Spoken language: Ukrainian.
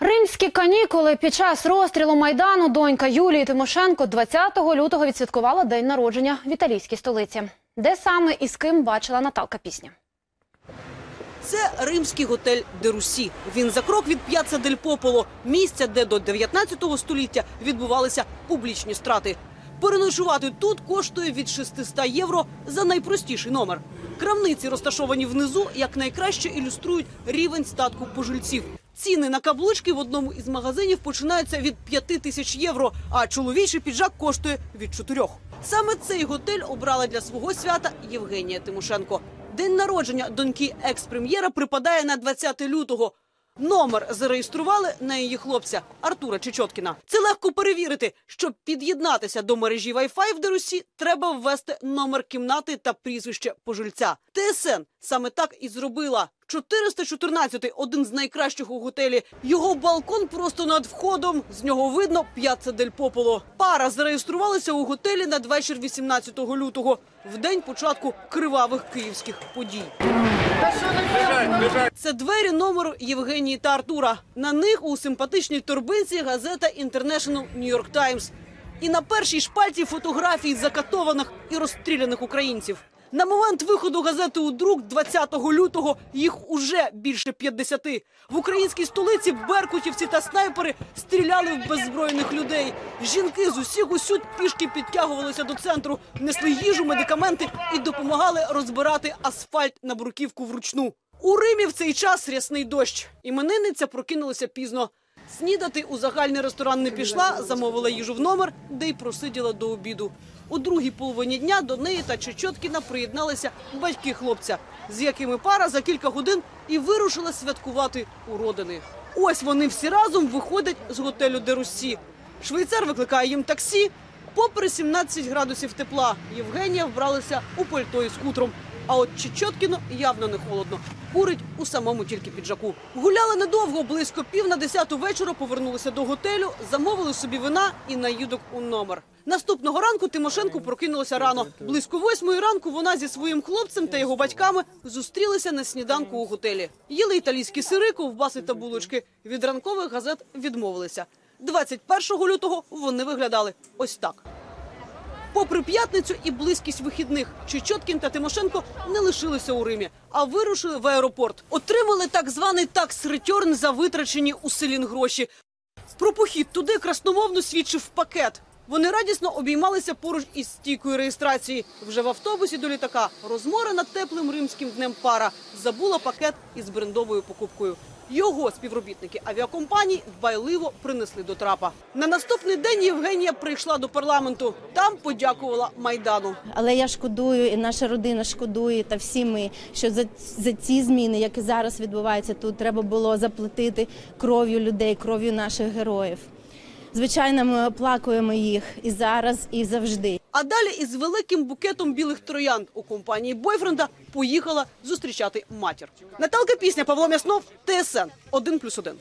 Римські канікули під час розстрілу майдану донька Юлії Тимошенко 20 лютого відсвяткувала день народження в італійській столиці. Де саме і з ким бачила Наталка пісня? Це римський готель Де Русі. Він за крок від п'яца Дель Пополо, місця, де до 19 століття відбувалися публічні страти. Переночувати тут коштує від 600 євро за найпростіший номер. Крамниці, розташовані внизу, як найкраще ілюструють рівень статку пожильців. Ціни на каблучки в одному із магазинів починаються від 5 тисяч євро, а чоловічий піджак коштує від 4. Саме цей готель обрала для свого свята Євгенія Тимошенко. День народження доньки екс-прем'єра припадає на 20 лютого. Номер зареєстрували на її хлопця Артура Чечоткіна. Це легко перевірити. Щоб під'єднатися до мережі Wi-Fi в Дерусі, треба ввести номер кімнати та прізвище пожильця. ТСН саме так і зробила. 414 – один з найкращих у готелі. Його балкон просто над входом. З нього видно П'яцца Дель Пополо. Пара зареєструвалася у готелі надвечір 18 лютого, в день початку кривавих київських подій. Це двері номеру Євгенії та Артура. На них у симпатичній торбинці газета International New York Times. І на першій шпальті фотографії закатованих і розстріляних українців. На момент виходу газети у друк 20 лютого їх уже більше 50. В українській столиці беркутівці та снайпери стріляли в беззбройних людей. Жінки з усіх усюд пішки підтягувалися до центру, несли їжу, медикаменти і допомагали розбирати асфальт на бруківку вручну. У Римі в цей час рясний дощ. Іменинниця прокинулася пізно. Снідати у загальний ресторан не пішла, замовила їжу в номер, де й просиділа до обіду. У другій половині дня до неї та Чечоткіна приєдналися батьки хлопця, з якими пара за кілька годин і вирушила святкувати у родини. Ось вони всі разом виходять з готелю де Русі. Швейцар викликає їм таксі. Попри 17 градусів тепла, Євгенія вбралася у пальто із хутром. А от Чечоткіну явно не холодно. Курить у самому тільки піджаку. Гуляли недовго, близько пів на десяту вечора повернулися до готелю, замовили собі вина і наїдок у номер. Наступного ранку Тимошенко прокинулася рано. Близько восьмої ранку вона зі своїм хлопцем та його батьками зустрілися на сніданку у готелі. Їли італійські сири, ковбаси та булочки. Від ранкових газет відмовилися. 21 лютого вони виглядали ось так. Попри п'ятницю і близькість вихідних, Чечоткін та Тимошенко не лишилися у Римі, а вирушили в аеропорт. Отримали так званий такс-ретьорн за витрачені у селін гроші. Про похід туди красномовно свідчив пакет. Вони радісно обіймалися поруч із стійкою реєстрації. Вже в автобусі до літака розморена теплим римським днем пара забула пакет із брендовою покупкою. Його співробітники авіакомпаній дбайливо принесли до трапа. На наступний день Євгенія прийшла до парламенту. Там подякувала майдану. Але я шкодую, і наша родина шкодує, та всі ми, що за, за ці зміни, які зараз відбуваються тут, треба було заплатити кров'ю людей, кров'ю наших героїв. Звичайно, ми оплакуємо їх і зараз, і завжди. А далі із великим букетом білих троянд у компанії бойфренда поїхала зустрічати матір. Наталка пісня Павло Мяснов, ТСН 1+,1.